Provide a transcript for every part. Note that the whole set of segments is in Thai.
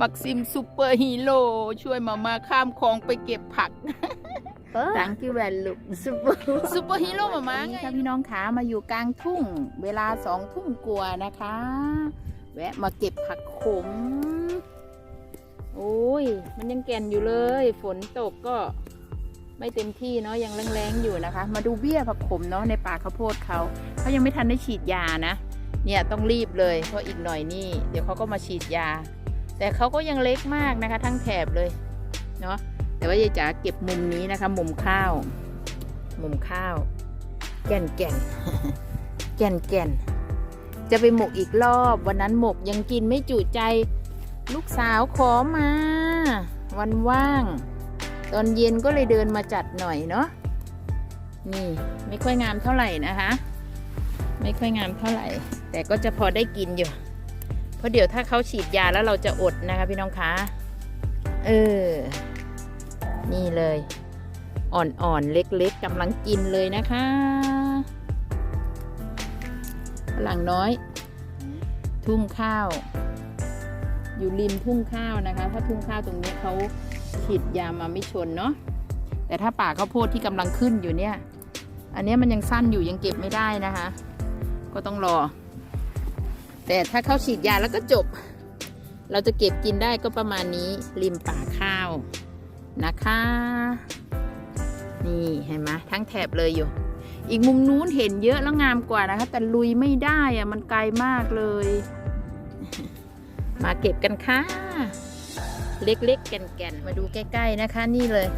มักซิมซูเปอร์ฮีโร่ช่วยมามาข้ามคลองไปเก็บผัก ตังกี้แวนลุกซุปเปอร์ซูเปอร์ฮีโร่มามาไงค่ะพี่น้องขามาอยู่กลางทุ่ง เวลาสองทุ่มกว่านะคะ แวะมาเก็บผักขม โอ้ย มันยังแก่นอยู่เลย ฝนตกก็ไม่เต็มที่เนาะยังแรงๆอยู่นะคะ มาดูเบี้ยผักขมเนาะในป่าข้าวโพดเขาเขายังไม่ทันได้ฉีดยานะ เนี่ยต้องรีบเลยเพราะอีกหน่อยนี่ เดี๋ยวเขาก็มาฉีดยา แต่เขาก็ยังเล็กมากนะคะ ทั้งแถบเลยเนาะแต่ว่ายายจ๋าเก็บมุมนี้นะคะ มุมข้าว มุมข้าว แก่นแก่นแก่นแก่นจะไปหมกอีกรอบวันนั้นหมกยังกินไม่จุใจ ลูกสาวขอมา วันว่าง ตอนเย็นก็เลยเดินมาจัดหน่อยเนาะนี่ไม่ค่อยงามเท่าไหร่นะคะ ไม่ค่อยงามเท่าไหร่ แต่ก็จะพอได้กินอยู่ เพราะเดี๋ยวถ้าเขาฉีดยาแล้วเราจะอดนะคะพี่น้องคะเออ นี่เลย อ่อนๆ เล็กๆกำลังกินเลยนะคะฝรั่งน้อย ทุ่งข้าว อยู่ริมทุ่งข้าวนะคะ ถ้าทุ่งข้าวตรงนี้เขาฉีดยามาไม่ชนเนาะแต่ถ้าป่าข้าวโพดที่กำลังขึ้นอยู่เนี่ย อันเนี้ยมันยังสั้นอยู่ยังเก็บไม่ได้นะคะ ก็ต้องรอ แต่ถ้าเขาฉีดยาแล้วก็จบ เราจะเก็บกินได้ก็ประมาณนี้ริมป่าข้าวนะคะ นี่เห็นไหมทั้งแถบเลยอยู่ อีกมุมนู้นเห็นเยอะแล้วงามกว่านะคะ แต่ลุยไม่ได้อะมันไกลมากเลย มาเก็บกันค่ะ เล็กๆแก่นๆมาดูใกล้ๆนะคะ นี่เลย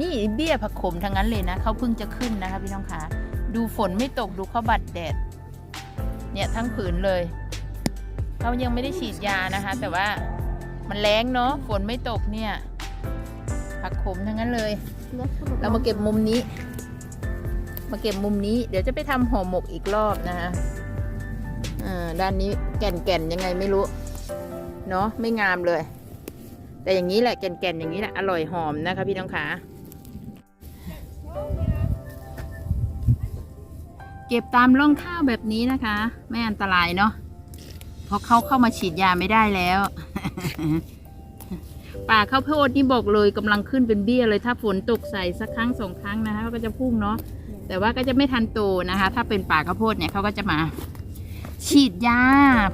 นี่เบี้ยผักขมทั้งนั้นเลยนะเขาเพิ่งจะขึ้นนะคะพี่น้องคะดูฝนไม่ตกดูเขาบัดแดด เนี่ยทั้งผืนเลยเขายังไม่ได้ฉีดยานะคะ แต่ว่ามันแรงเนาะฝนไม่ตกเนี่ย ผักขมทั้งนั้นเลย เรามาเก็บมุมนี้ มาเก็บมุมนี้ เดี๋ยวจะไปทำห่อหมกอีกรอบนะคะอ่าด้านนี้แก่นๆยังไงไม่รู้ เนาะไม่งามเลย แต่อย่างนี้แหละแก่นๆอย่างนี้แหละอร่อยหอมนะคะพี่น้องขา ก็บตามร่องข้าวแบบนี้นะคะ ไม่อันตรายเนาะเพราะเขาเข้ามาฉีดยาไม่ได้แล้ว ป่าข้าวโพดนี่บอกเลยกำลังขึ้นเป็นเบี้ยเลยถ้าฝนตกใส่สักครั้งสองครั้งนะคะก็จะพุ่งเนาะแต่ว่าก็จะไม่ทันโตนะคะ ถ้าเป็นป่าข้าวโพดเนี่ยเขาก็จะมา ฉีดยา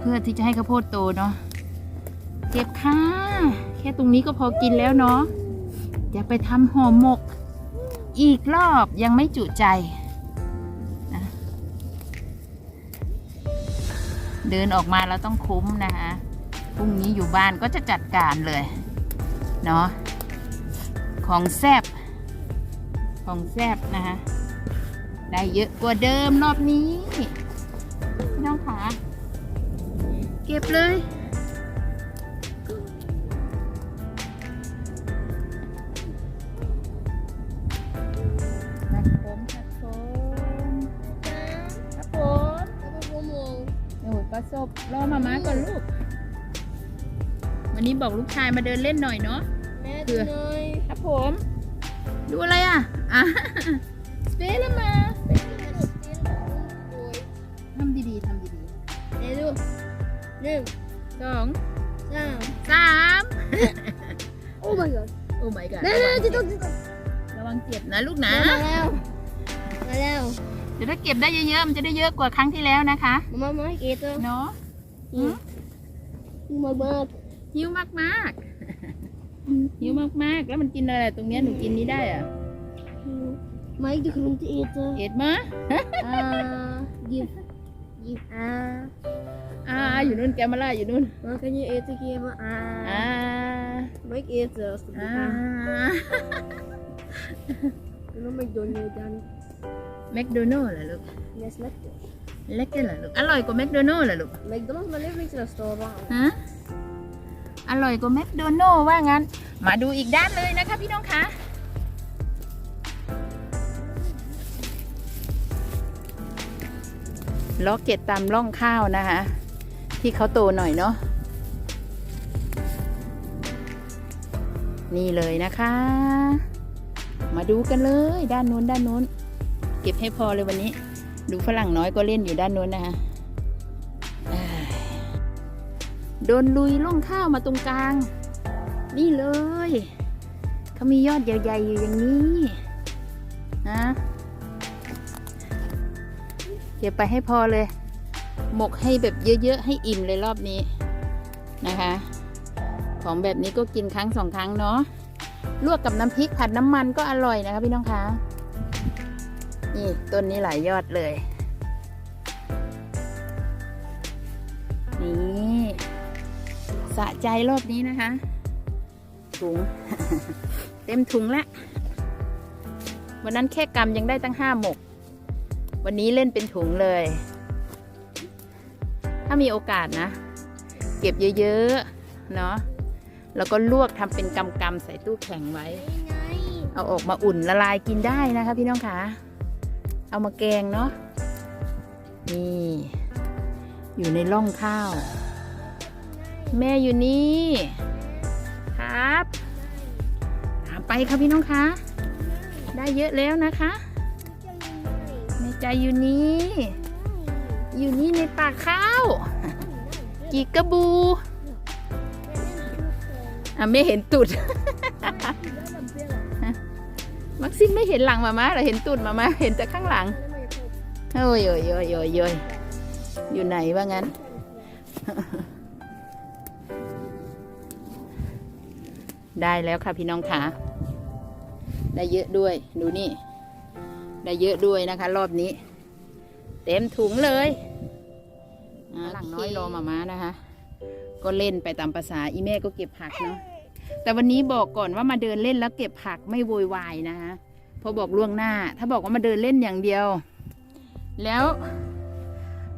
เพื่อที่จะให้ข้าวโพดโตเนาะเก็บค่ะแค่ตรงนี้ก็พอกินแล้วเนาะอย่าไปทำห่อหมก อีกรอบยังไม่จุใจ เดินออกมาเราต้องคุ้มนะคะพรุ่งนี้อยู่บ้านก็จะจัดการเลย เนาะของแซบของแซบนะคะได้เยอะกว่าเดิมรอบนี้ พี่น้องขาเก็บเลย ประสบรอมาม่าก่อนลูก วันนี้บอกลูกชายมาเดินเล่นหน่อยเนาะ แม่เผื่ดูอหน่อยครับผม ดูอะไรอะ อะ สเปรมาทำดีๆทำดีเดี๋ยวดูหนึ่งๆสองสามสามโอ้ my god โอ้ my god เร็วเร็วจิตตกจิตตกระวังเจ็บนะลูกนะ มาแล้ว มาแล้วเดี๋ยวถ้าเก็บได้เยอะๆ มันจะได้เยอะกว่าครั้งที่แล้วนะคะมามาเกตอเนาะอืมมามาหิวมากๆหิวมากๆ แล้วมันกินอะไรตรงเนี้ยหนูกินนี้ได้อะมาอีกขนมจะเอตอเอ็ดมาอ่ายิบยิบอ่าอ่าอยู่นู่นแกมาล่าอยู่นู่น makanya itu kia ma อ่า ah baik itu อ่า Ano McDonald's dan แมคโดนัลล์เหรอลูก Nestle. เล็กกันเหรอลูก อร่อยกว่าแมคโดนัลล์เหรอลูก McDonald's mijn lievelingsrestaurant. ฮะ อร่อยกว่าแมคโดนัลล์ว่างั้น มาดูอีกด้านเลยนะคะพี่น้องคะ ล็อกเก็ตตามร่องข้าวนะคะ ที่เขาโตหน่อยเนาะ นี่เลยนะคะ มาดูกันเลยด้านนู้นด้านนู้น เก็บให้พอเลยวันนี้ ดูฝรั่งน้อยก็เล่นอยู่ด้านนู้นนะคะโดนลุยล่องข้าวมาตรงกลาง นี่เลยเขามียอดใหญ่ๆอยู่อย่างนี้นะเก็บไปให้พอเลย หมกให้แบบเยอะๆ ให้อิ่มเลยรอบนี้นะคะ ของแบบนี้ก็กินครั้งสองครั้งเนาะลวกกับน้ำพริกผัดน้ำมันก็อร่อยนะคะพี่น้องคะ นี่ต้นนี้หลายยอดเลย นี่สะใจรอบนี้นะคะ ถุง เต็มถุงละ วันนั้นแค่กำยังได้ตั้งห้าหมก วันนี้เล่นเป็นถุงเลย ถ้ามีโอกาสนะ เก็บเยอะ ๆ เนาะแล้วก็ลวกทำเป็นกำๆใส่ตู้แข็งไว้ เอาออกมาอุ่นละลายกินได้นะคะพี่น้องคะ เอามาแกงเนาะนี่อยู่ในร่องข้าว แม่อยู่นี่ ครับตามไปค่ะพี่น้องคะ ได้เยอะแล้วนะคะในใจอยู่นี่ อยู่นี่ในปากข้าว กีกระบูอะไม่เห็นตุด มักซิมไม่เห็นหลังมามาเราเห็นตุดมามาเห็นแต่ข้างหลังโอ้ยโอ้ยโอ้ยโอ้ยโอ้ยอยู่ไหนว่างั้น ได้แล้วค่ะพี่น้องค่ะได้เยอะด้วยดูนี่ ได้เยอะด้วยนะคะ รอบนี้ เต็มถุงเลยอ่าหลังน้อยรอมามานะคะ ก็เล่นไปตามภาษาอีแม่ก็เก็บผักเนาะ แต่วันนี้บอกก่อนว่ามาเดินเล่นแล้วเก็บผักไม่โวยวายนะคะเพอบอกล่วงหน้า ถ้าบอกว่ามาเดินเล่นอย่างเดียว แล้ว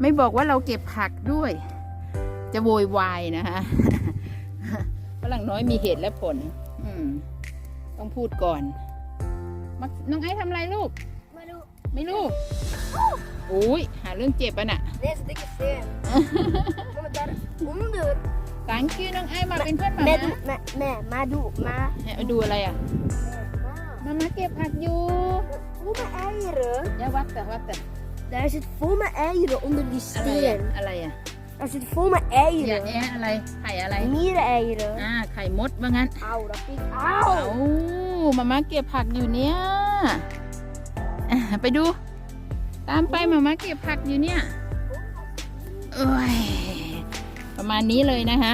ไม่บอกว่าเราเก็บผักด้วย จะโวยวายนะคะฝรั่งน้อยมีเหตุและผล อืม ต้องพูดก่อนมักน้องไอ้ทำอะไรลูกมาดูไม่รู้โอ้ยหาเรื่องเจ็บอะน่ะ Deze dikke steen. Kom maar daaronder. ตังคิวน้ องไอ้มาเป็นเพื่อนหมา Met, มา met, met, maar doe, maar. เนี่ยดูอะไรอะ Ma. มามาเก็บผักอยู่ Vol met eieren. อย่าวัดแต่วัดแต่ Daar zit vol met eieren onder die อะไรอะ steen. อะไรอะ Daar zit vol met อย่า eieren. แอะอะไรไข่อะไร Miereneieren. อ่าไข่มดว่างั้น Auw, dat vind ik เอา auw. มาม่าเก็บผักอยู่เนี่ยอะไปดู ตามไปมาม่าเก็บผักอยู่เนี่ยเอ้ย ประมาณนี้เลยนะคะ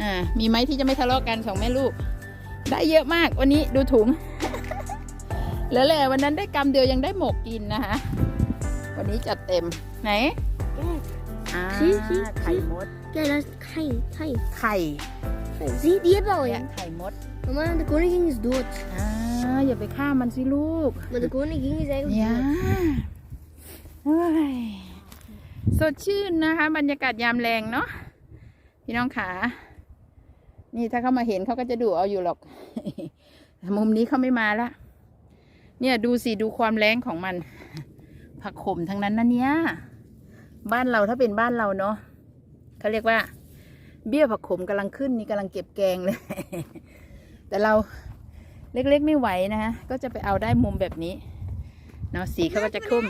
อ่ามีไหมที่จะไม่ทะเลาะกันสองแม่ลูก ได้เยอะมากวันนี้ดูถุงแล้วแหละวันนั้นได้กำเดียวยังได้หมกกินนะคะวันนี้จัดเต็มไหน Kijk, อ่าชี้ชี้ไข่มด kijk, daar is Kai, Kai. ไข่ Zie, die hebben we al, เนี่ย ja. ไข่มด Mama, de koningin is dood. อ่าอย่าไปฆ่ามันสิลูก Maar สดชื่นนะคะ บรรยากาศยามแรงเนาะพี่น้องขา นี่ถ้าเขามาเห็นเขาก็จะดูเอาอยู่หรอกมุมนี้เขาไม่มาละเนี่ยดูสิดูความแรงของมัน ผักขมทั้งนั้นนะเนี่ย บ้านเราถ้าเป็นบ้านเราเนาะเขาเรียกว่า เบี้ยผักขมกำลังขึ้นนี่กำลังเก็บแกงเลย แต่เราเล็กๆไม่ไหวนะคะก็จะไปเอาได้มุมแบบนี้เนาะสีเขาก็จะเข้ม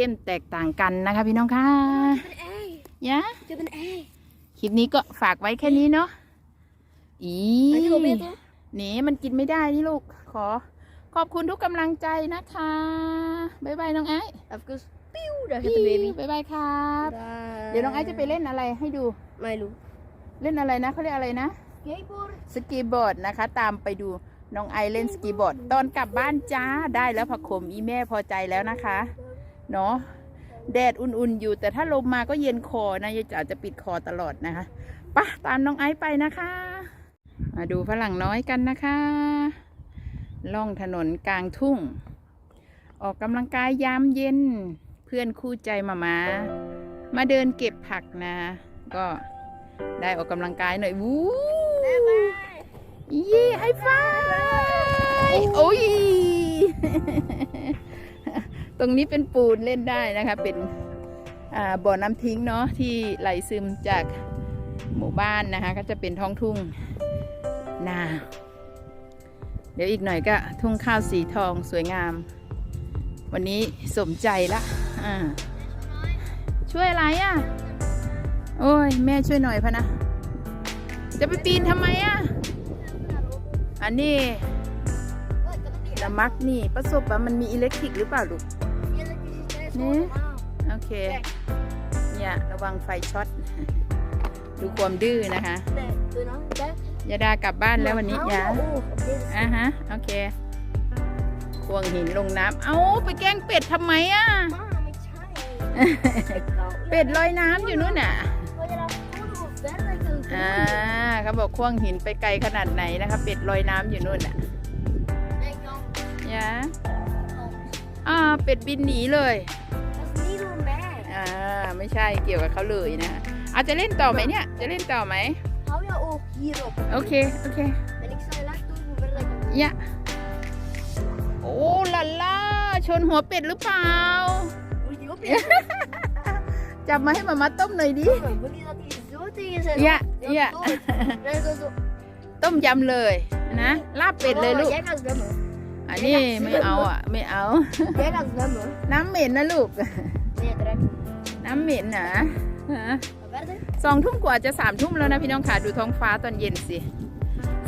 เข้มแตกต่างกันนะคะพี่น้องค่ะ Ik heb een ei. ยะ Ik heb een ei. คลิปนี้ก็ฝากไว้แค่นี้เนาะอี Mag je opeten? หนีมันกินไม่ได้นี่ลูก ขอขอบคุณทุกกำลังใจนะคะ บ๊ายบายน้องไอ้ Even. Pieuw, daar gaat de baby. บ๊ายบายครับ Daar. เดี๋ยวน้องไอ้จะไปเล่นอะไรให้ดู Milo. เล่นอะไรนะเขาเรียกอะไรนะ Skateboard. สกีบอร์ดนะคะ ตามไปดูน้องไอเล่นสกีบอร์ด ตอนกลับบ้านจ้า ได้แล้วผักขมอีแม่พอใจแล้วนะคะ เนาะแดดอุ่นๆอยู่ แต่ถ้าลมมาก็เย็นคอนะยายจ๋าจะปิดคอตลอดนะคะไปะตามน้องไอซ์ไปนะคะมาดูฝรั่งน้อยกันนะคะ ล่องถนนกลางทุ่ง ออกกำลังกายยามเย็น เพื่อนคู่ใจมามามาเดินเก็บผักนะ ก็ได้ออกกำลังกายหน่อยวู้เย่ไฮไฟโอ้ย ตรงนี้เป็นปูนเล่นได้นะคะ เป็นบ่อน้ำทิ้งเนาะที่ไหลซึมจากหมู่บ้านนะคะ ก็จะเป็นท้องทุ่งนา เดี๋ยวอีกหน่อยก็ทุ่งข้าวสีทองสวยงาม วันนี้สมใจละอ่าช่วยอะไรอะโโอ้ย แม่ช่วยหน่อยพะนะ จะไปปีนทำไมอะ อันนี้ละมักนี่ประสบว่ามันมีอิเล็กทริกหรือเปล่าลูก นี่โอเคเนี่ยระวังไฟช็อต ดูความดื้อนะคะ ยาดากลับบ้านแล้ววันนี้ยาอะฮะ โอเค ควงหินลงน้ำ เอาไปแกล้งเป็ดทำไมอะ เป็ดลอยน้ำอยู่นู่นน่ะอ่าเขาบอกควงหินไปไกลขนาดไหนนะคะ เป็ดลอยน้ำอยู่นู่นน่ะยา อ่าเป็ดบินหนีเลยอ่าไม่ใช่เกี่ยวกับเขาเลยนะอาจจะเล่นต่อไหมเนี่ย จะเล่นต่อไหม Hou je oog hierop. โอเค โอเค En ik zal je laten doen hoe ver dat je moet. ยะโอ้ล่ะล่าชนหัวเป็ดหรือเปล่า Moet je die op? จับมาให้มามาต้มหน่อยดิ Wil je dat hij zo tegen zijn Ja, hoofd- ja. dood? Nee, zo, zo. ต้มยำเลยนะลาบเป็ดเลยลูก Jij gaat zwemmen. อั นนี้ไม่เอาอะ ไม่เอา Jij gaat zwemmen. น้ำเหม็นนะลูก Nee, direct. น้ำเหม็นนะฮะ Ga verder. สองทุ่มกว่าจะสามทุ่มแล้วนะพี่น้องค่ะดูท้องฟ้าตอนเย็นสิ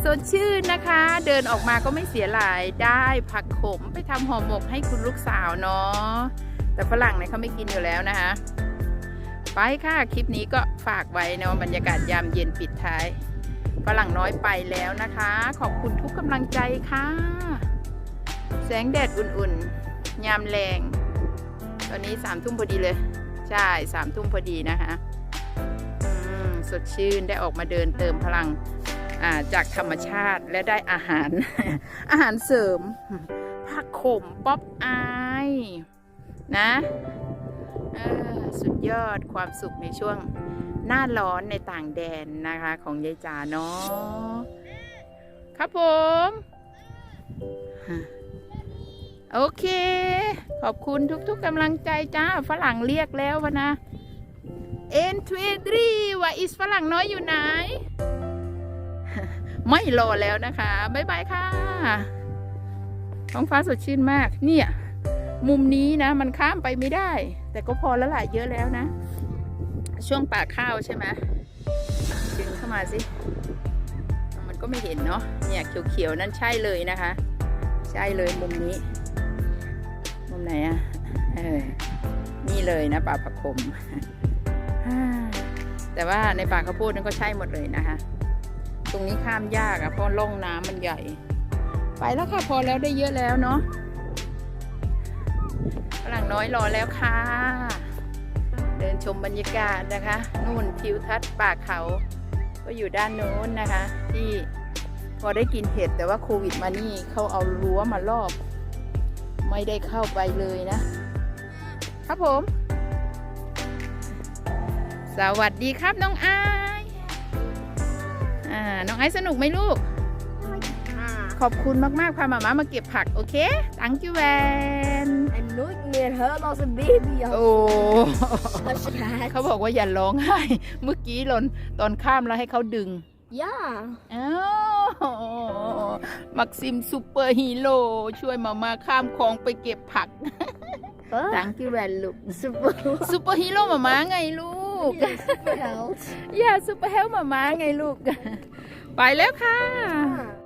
สดชื่นนะคะ เดินออกมาก็ไม่เสียหลายได้ผักขมไปทำห่อหมกให้คุณลูกสาวเนาะแต่ฝรั่งเนี่ยเขาไม่กินอยู่แล้วนะคะ ไปค่ะ คลิปนี้ก็ฝากไว้เนาะบรรยากาศยามเย็นปิดท้ายฝรั่งน้อยไปแล้วนะคะ ขอบคุณทุกกำลังใจค่ะ แสงแดดอุ่นๆ ยามแรง ตอนนี้สามทุ่มพอดีเลย ใช่สามทุ่มพอดีนะคะสดชื่นได้ออกมาเดินเติมพลังาจากธรรมชาติและได้อาหาร อาหารเสริมผักขมป๊อปอายนะสุดยอดความสุขในช่วงหน้าร้อนในต่างแดนนะคะของยายจ๋าเนาะครับผม โอเค ขอบคุณทุกๆกำลังใจจ้า ฝรั่งเรียกแล้ววะนะเอ็นทรีดรีว่าอิสฝรั่งน้อยอยู่ไหน ไม่รอแล้วนะคะ บ๊ายบายค่ะท้องฟ้าสดชื่นมาก เนี่ย มุมนี้นะ มันข้ามไปไม่ได้ แต่ก็พอแล้วหลายเยอะแล้วนะ ช่วงป่ากข้าวใช่ไหมดึงเข้ามาสิ มันก็ไม่เห็นเนาะ เนี่ยเขียวๆ นั่นใช่เลยนะคะ ใช่เลยมุมนี้ มุมไหนอะเออ นี่เลยนะป่าผักขมฮ่าแต่ว่าในป่าข้าวโพดนั่นก็ใช่หมดเลยนะคะ ตรงนี้ข้ามยากอะเพราะร่องน้ำมันใหญ่ ไปแล้วค่ะพอแล้วได้เยอะแล้วเนาะฝรั่งน้อยรอแล้วค่ะ เดินชมบรรยากาศนะคะ นู่นทิวทัศน์ป่าเขา ก็อยู่ด้านโน้นนะคะ ที่พอได้กินเห็ดแต่ว่าโควิดมานี่เขาเอารั้วมารอบ ไม่ได้เข้าไปเลยนะ ครับผม สวัสดีครับน้องไอายอ่าน้องไอซ์สนุกไหมลูก Ah. ขอบคุณมากๆพามาม่ามาเก็บผัก โอเค thank you แวน En nooit meer huilen als een baby. Als, โอ้ als je gaat. เขาบอกว่าอย่าร้องไห้ เมื่อกี้หลนตอนข้ามแล้วให้เขาดึง Ja. อ้าว มักซิมซูเปอร์ฮีโร่ช่วยมามาข้ามคลองไปเก็บผัก Huh? thank you แวนลูก Super. ซูเปอร์ฮีโร่มามาไงลูก Ja, superheld. อย่าซูเปอร์เฮลมามาไงลูก ไปแล้วค่ะ Ah.